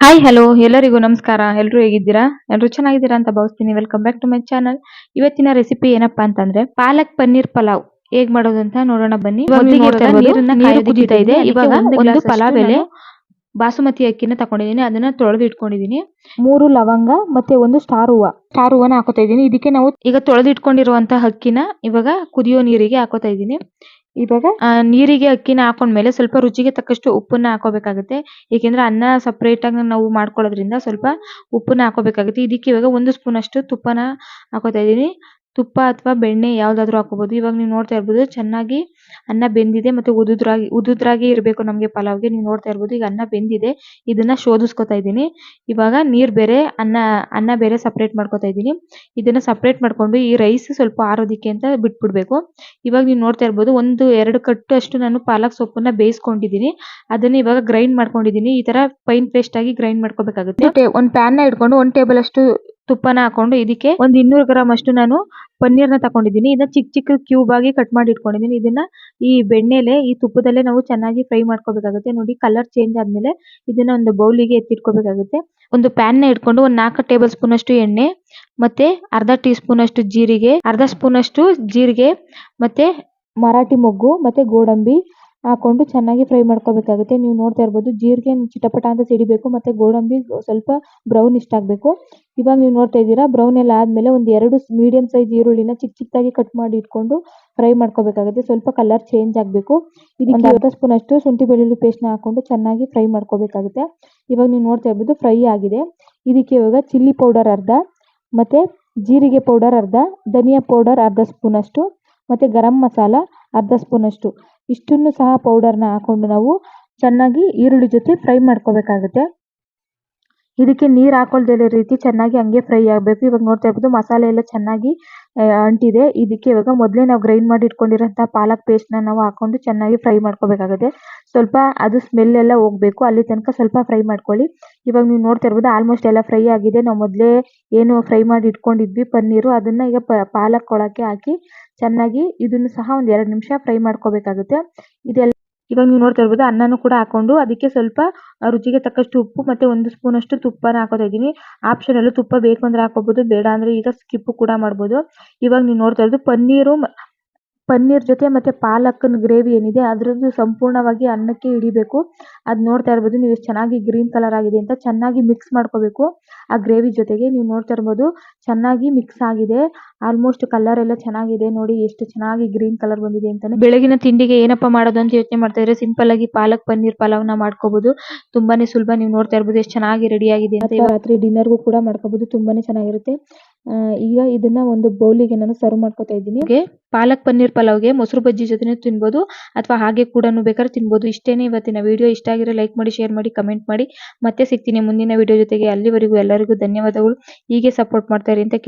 Hi hello ಎಲ್ಲರಿಗೂ ನಮಸ್ಕಾರ. ಎಲ್ಲರೂ ಹೇಗಿದ್ದೀರಾ? ಎಲ್ಲರೂ ಚೆನ್ನಾಗಿದ್ದೀರಾ ಅಂತ ಭಾವಿಸ್ತೀನಿ. Welcome back to my channel ಇವತ್ತಿನ ರೆಸಿಪಿ ಏನಪ್ಪಾ ಅಂತಂದ್ರೆ ಪಾಲಕ್ ಪನ್ನೀರ್ ಪಲಾವ್. ಹೇಗ್ ಮಾಡೋದು ಅಂತ ನೋಡೋಣ ಬನ್ನಿ. ಕುದೀತಾ ಇದೆ. ಇವಾಗ ಒಂದು ಪಲಾವ್ ಎಲೆ ಬಾಸುಮತಿ ಅಕ್ಕಿನ ತಕೊಂಡಿದ್ದೀನಿ. ಅದನ್ನ ತೊಳೆದು ಇಟ್ಕೊಂಡಿದ್ದೀನಿ. ಮೂರು ಲವಂಗ ಮತ್ತೆ ಒಂದು ಸ್ಟಾರ್ ಹೂವ. ಸ್ಟಾರ್ ಹೂವನ ಹಾಕೋತಾ ಇದೀನಿ ಇದಕ್ಕೆ ನಾವು ಈಗ ತೊಳೆದು ಇಟ್ಕೊಂಡಿರುವಂತಹ ಅಕ್ಕಿನ ಇವಾಗ ಕುದಿಯೋ ನೀರಿಗೆ ಹಾಕೋತಾ ಇದ್ದೀನಿ. ಇವಾಗ? ನೀರಿಗೆ ಅಕ್ಕಿನ ಹಾಕೊಂಡ್ಮೇಲೆ ಸ್ವಲ್ಪ ರುಚಿಗೆ ತಕ್ಕಷ್ಟು ಉಪ್ಪನ್ನ ಹಾಕೋಬೇಕಾಗುತ್ತೆ. ಏಕೆಂದ್ರೆ ಅನ್ನ ಸಪರೇಟ್ ಆಗಿ ನಾವು ಮಾಡ್ಕೊಳ್ಳೋದ್ರಿಂದ ಸ್ವಲ್ಪ ಉಪ್ಪನ್ನ ಹಾಕೋಬೇಕಾಗುತ್ತೆ. ಇದಕ್ಕೆ ಇವಾಗ ಒಂದು ಸ್ಪೂನ್ ಅಷ್ಟು ತುಪ್ಪನ ಹಾಕೋತಾ ಇದ್ದೀನಿ. ತುಪ್ಪ ಅಥವಾ ಬೆಣ್ಣೆ ಯಾವ್ದಾದ್ರು ಹಾಕೋಬಹುದು ಇವಾಗ ನೀವು ನೋಡ್ತಾ ಇರಬಹುದು ಚೆನ್ನಾಗಿ ಅನ್ನ ಬೆಂದಿದೆ ಮತ್ತೆ ಉದುದ್ರಾಗಿ ಉದುದ್ರಾಗಿ ಇರಬೇಕು ನಮಗೆ ಪಲಾವ್ಗೆ. ನೀವು ನೋಡ್ತಾ ಇರಬಹುದು ಈಗ ಅನ್ನ ಬೆಂದಿದೆ. ಇದನ್ನ ಶೋಧಿಸ್ಕೊತಾ ಇದ್ದೀನಿ. ಇವಾಗ ನೀರ್ ಬೇರೆ, ಅನ್ನ ಅನ್ನ ಬೇರೆ ಸಪ್ರೇಟ್ ಮಾಡ್ಕೊತಾ ಇದ್ದೀನಿ. ಇದನ್ನ ಸಪರೇಟ್ ಮಾಡ್ಕೊಂಡು ಈ ರೈಸ್ ಸ್ವಲ್ಪ ಆರೋದಿಕ್ಕೆ ಅಂತ ಬಿಟ್ಬಿಡ್ಬೇಕು. ಇವಾಗ ನೀವು ನೋಡ್ತಾ ಇರಬಹುದು ಒಂದು, ಎರಡು ಕಟ್ಟು ಅಷ್ಟು ನಾನು ಪಾಲಕ್ ಸೊಪ್ಪನ್ನ ಬೇಯಿಸ್ಕೊಂಡಿದ್ದೀನಿ. ಅದನ್ನ ಇವಾಗ ಗ್ರೈಂಡ್ ಮಾಡ್ಕೊಂಡಿದ್ದೀನಿ. ಈ ತರ ಫೈನ್ ಪೇಸ್ಟ್ ಆಗಿ ಗ್ರೈಂಡ್ ಮಾಡ್ಕೋಬೇಕಾಗುತ್ತೆ. ಒಂದು ಪ್ಯಾನ್ನ ಇಟ್ಕೊಂಡು ಒಂದ್ ಟೇಬಲ್ ಅಷ್ಟು ತುಪ್ಪನ ಹಾಕೊಂಡು ಇದಕ್ಕೆ ಒಂದ್ ಇನ್ನೂರು ಗ್ರಾಂ ಅಷ್ಟು ನಾನು ಪನ್ನೀರ್ನ ತಕೊಂಡಿದ್ದೀನಿ ಇದನ್ನ ಚಿಕ್ಕ ಚಿಕ್ಕ ಕ್ಯೂಬ್ ಆಗಿ ಕಟ್ ಮಾಡಿ ಇಟ್ಕೊಂಡಿದ್ದೀನಿ. ಇದನ್ನ ಈ ಬೆಣ್ಣೆಲೆ ಈ ತುಪ್ಪದಲ್ಲೇ ನಾವು ಚೆನ್ನಾಗಿ ಫ್ರೈ ಮಾಡ್ಕೋಬೇಕಾಗುತ್ತೆ. ನೋಡಿ ಕಲರ್ ಚೇಂಜ್ ಆದ್ಮೇಲೆ ಇದನ್ನ ಒಂದು ಬೌಲಿಗೆ ಎತ್ತಿಟ್ಕೋಬೇಕಾಗುತ್ತೆ. ಒಂದು ಪ್ಯಾನ್ನ ಇಟ್ಕೊಂಡು ಒಂದ್ ನಾಲ್ಕು ಟೇಬಲ್ ಸ್ಪೂನ್ ಅಷ್ಟು ಎಣ್ಣೆ, ಮತ್ತೆ ಅರ್ಧ ಟೀ ಸ್ಪೂನ್ ಅಷ್ಟು ಜೀರಿಗೆ, ಅರ್ಧ ಸ್ಪೂನ್ ಅಷ್ಟು ಜೀರಿಗೆ, ಮತ್ತೆ ಮರಾಠಿ ಮೊಗ್ಗು, ಮತ್ತೆ ಗೋಡಂಬಿ ಹಾಕೊಂಡು ಚೆನ್ನಾಗಿ ಫ್ರೈ ಮಾಡ್ಕೋಬೇಕಾಗುತ್ತೆ. ನೀವು ನೋಡ್ತಾ ಇರ್ಬೋದು ಜೀರಿಗೆ ಚಿಟಪಟ ಅಂತ ಸಿಡಿಬೇಕು ಮತ್ತೆ ಗೋಡಂಬಿ ಸ್ವಲ್ಪ ಬ್ರೌನ್ ಇಷ್ಟ ಆಗ್ಬೇಕು. ಇವಾಗ ನೀವು ನೋಡ್ತಾ ಇದ್ದೀರಾ ಬ್ರೌನ್ ಎಲ್ಲ ಆದಮೇಲೆ ಒಂದು ಎರಡು ಮೀಡಿಯಂ ಸೈಜ್ ಈರುಳ್ಳಿನ ಚಿಕ್ಕ ಚಿಕ್ಕದಾಗಿ ಕಟ್ ಮಾಡಿ ಇಟ್ಕೊಂಡು ಫ್ರೈ ಮಾಡ್ಕೋಬೇಕಾಗುತ್ತೆ. ಸ್ವಲ್ಪ ಕಲರ್ ಚೇಂಜ್ ಆಗಬೇಕು. ಇದಕ್ಕೆ ಅರ್ಧ ಸ್ಪೂನ್ ಅಷ್ಟು ಶುಂಠಿ ಬೆಳ್ಳುಳ್ಳಿ ಪೇಸ್ಟ್ನ ಹಾಕೊಂಡು ಚೆನ್ನಾಗಿ ಫ್ರೈ ಮಾಡ್ಕೋಬೇಕಾಗುತ್ತೆ. ಇವಾಗ ನೀವು ನೋಡ್ತಾ ಇರ್ಬೋದು ಫ್ರೈ ಆಗಿದೆ. ಇದಕ್ಕೆ ಇವಾಗ ಚಿಲ್ಲಿ ಪೌಡರ್ ಅರ್ಧ ಮತ್ತೆ ಜೀರಿಗೆ ಪೌಡರ್ ಅರ್ಧ ಧನಿಯಾ ಪೌಡರ್ ಅರ್ಧ ಸ್ಪೂನ್ ಅಷ್ಟು ಮತ್ತೆ ಗರಂ ಮಸಾಲ ಅರ್ಧ ಸ್ಪೂನ್ ಅಷ್ಟು ಇಷ್ಟನ್ನು ಸಹ ಪೌಡರ್ನ ಹಾಕೊಂಡು ನಾವು ಚೆನ್ನಾಗಿ ಈರುಳ್ಳಿ ಜೊತೆ ಫ್ರೈ ಮಾಡ್ಕೋಬೇಕಾಗುತ್ತೆ. ಇದಕ್ಕೆ ನೀರು ಹಾಕೊಳ್ದೇ ರೀತಿ ಚೆನ್ನಾಗಿ ಹಂಗೆ ಫ್ರೈ ಆಗಬೇಕು. ಇವಾಗ ನೋಡ್ತಾ ಇರ್ಬೋದು ಮಸಾಲೆ ಎಲ್ಲ ಚೆನ್ನಾಗಿ ಅಂಟಿದೆ. ಇದಕ್ಕೆ ಇವಾಗ ಮೊದಲೇ ನಾವು ಗ್ರೈಂಡ್ ಮಾಡಿ ಇಟ್ಕೊಂಡಿರೋಂಥ ಪಾಲಕ್ ಪೇಸ್ಟ್ನ ನಾವು ಹಾಕೊಂಡು ಚೆನ್ನಾಗಿ ಫ್ರೈ ಮಾಡ್ಕೋಬೇಕಾಗುತ್ತೆ. ಸ್ವಲ್ಪ ಅದು ಸ್ಮೆಲ್ ಎಲ್ಲ ಹೋಗ್ಬೇಕು. ಅಲ್ಲಿ ತನಕ ಸ್ವಲ್ಪ ಫ್ರೈ ಮಾಡ್ಕೊಳ್ಳಿ. ಇವಾಗ ನೀವು ನೋಡ್ತಾ ಇರ್ಬೋದು ಆಲ್ಮೋಸ್ಟ್ ಎಲ್ಲ ಫ್ರೈ ಆಗಿದೆ. ನಾವು ಮೊದಲೇ ಏನು ಫ್ರೈ ಮಾಡಿ ಇಟ್ಕೊಂಡಿದ್ವಿ, ಪನ್ನೀರು. ಅದನ್ನ ಈಗ ಪಾಲಕ್ ಕೊಳಕ್ಕೆ ಹಾಕಿ ಚೆನ್ನಾಗಿ ಇದನ್ನು ಸಹ ಒಂದು ಎರಡು ನಿಮಿಷ ಫ್ರೈ ಮಾಡ್ಕೋಬೇಕಾಗುತ್ತೆ. ಇದೆಲ್ಲ ಇವಾಗ ನೀವು ನೋಡ್ತಾ ಇರ್ಬೋದು, ಅನ್ನನೂ ಕೂಡ ಹಾಕೊಂಡು ಅದಕ್ಕೆ ಸ್ವಲ್ಪ ರುಚಿಗೆ ತಕ್ಕಷ್ಟು ಉಪ್ಪು ಮತ್ತೆ ಒಂದು ಸ್ಪೂನ್ ಅಷ್ಟು ತುಪ್ಪನ ಹಾಕೋತಾ ಇದ್ದೀನಿ. ಆಪ್ಷನಲ್ ತುಪ್ಪ ಬೇಕು ಅಂದ್ರೆ ಹಾಕೋಬಹುದು ಬೇಡ ಅಂದ್ರೆ ಈಗ ಸ್ಕಿಪ್ ಕೂಡ ಮಾಡ್ಬೋದು. ಇವಾಗ ನೀವು ನೋಡ್ತಾ ಇರೋದು ಪನ್ನೀರು ಪನ್ನೀರ್ ಜೊತೆ ಮತ್ತೆ ಪಾಲಕನ ಗ್ರೇವಿ ಏನಿದೆ, ಅದ್ರದ್ದು ಸಂಪೂರ್ಣವಾಗಿ ಅನ್ನಕ್ಕೆ ಹಿಡಿಬೇಕು. ಅದ್ ನೋಡ್ತಾ ಇರ್ಬೋದು, ನೀವು ಎಷ್ಟು ಚೆನ್ನಾಗಿ ಗ್ರೀನ್ ಕಲರ್ ಆಗಿದೆ ಅಂತ ಚೆನ್ನಾಗಿ ಮಿಕ್ಸ್ ಮಾಡ್ಕೋಬೇಕು ಆ ಗ್ರೇವಿ ಜೊತೆಗೆ. ನೀವು ನೋಡ್ತಾ ಇರ್ಬೋದು, ಚೆನ್ನಾಗಿ ಮಿಕ್ಸ್ ಆಗಿದೆ. ಆಲ್ಮೋಸ್ಟ್ ಕಲರ್ ಎಲ್ಲ ಚೆನ್ನಾಗಿದೆ. ನೋಡಿ, ಎಷ್ಟು ಚೆನ್ನಾಗಿ ಗ್ರೀನ್ ಕಲರ್ ಬಂದಿದೆ ಅಂತಾನೆ. ಬೆಳಗಿನ ತಿಂಡಿಗೆ ಏನಪ್ಪಾ ಮಾಡೋದು ಅಂತ ಯೋಚನೆ ಮಾಡ್ತಾ ಇದ್ರೆ ಸಿಂಪಲ್ ಆಗಿ ಪಾಲಕ್ ಪನ್ನೀರ್ ಪಲಾವ್ನ ಮಾಡ್ಕೋಬಹುದು ತುಂಬಾನೇ ಸುಲಭ. ನೀವು ನೋಡ್ತಾ ಇರ್ಬೋದು, ಎಷ್ಟು ಚೆನ್ನಾಗಿ ರೆಡಿ ಆಗಿದೆ ರಾತ್ರಿ ಡಿನ್ನರ್ಗೂ ಕೂಡ ಮಾಡ್ಕೋಬಹುದು ತುಂಬಾನೇ ಚೆನ್ನಾಗಿರುತ್ತೆ. ಈಗ ಇದನ್ನ ಒಂದು ಬೌಲಿಗೆ ನಾನು ಸರ್ವ್ ಮಾಡ್ಕೊತಾ ಇದ್ದೀನಿ. ಪಾಲಕ್ ಪನ್ನೀರ್ ಪಲಾವ್ಗೆ ಮೊಸರು ಬಜ್ಜಿ ಜೊತೆ ತಿನ್ಬೋದು ಅಥವಾ ಹಾಗೆ ಕೂಡ ಬೇಕಾದ್ರೆ ತಿನ್ಬೋದು. ಇಷ್ಟೇನೆ ಇವತ್ತಿನ ವಿಡಿಯೋ ಇಷ್ಟ ಆಗಿರೋ ಲೈಕ್ ಮಾಡಿ ಶೇರ್ ಮಾಡಿ ಕಮೆಂಟ್ ಮಾಡಿ. ಮತ್ತೆ ಸಿಗ್ತೀನಿ ಮುಂದಿನ ವಿಡಿಯೋ ಜೊತೆಗೆ. ಅಲ್ಲಿವರೆಗೂ ಎಲ್ಲರಿಗೂ ಧನ್ಯವಾದಗಳು. ಹೀಗೆ ಸಪೋರ್ಟ್ ಮಾಡ್ತಾ ಇರಿ ಅಂತ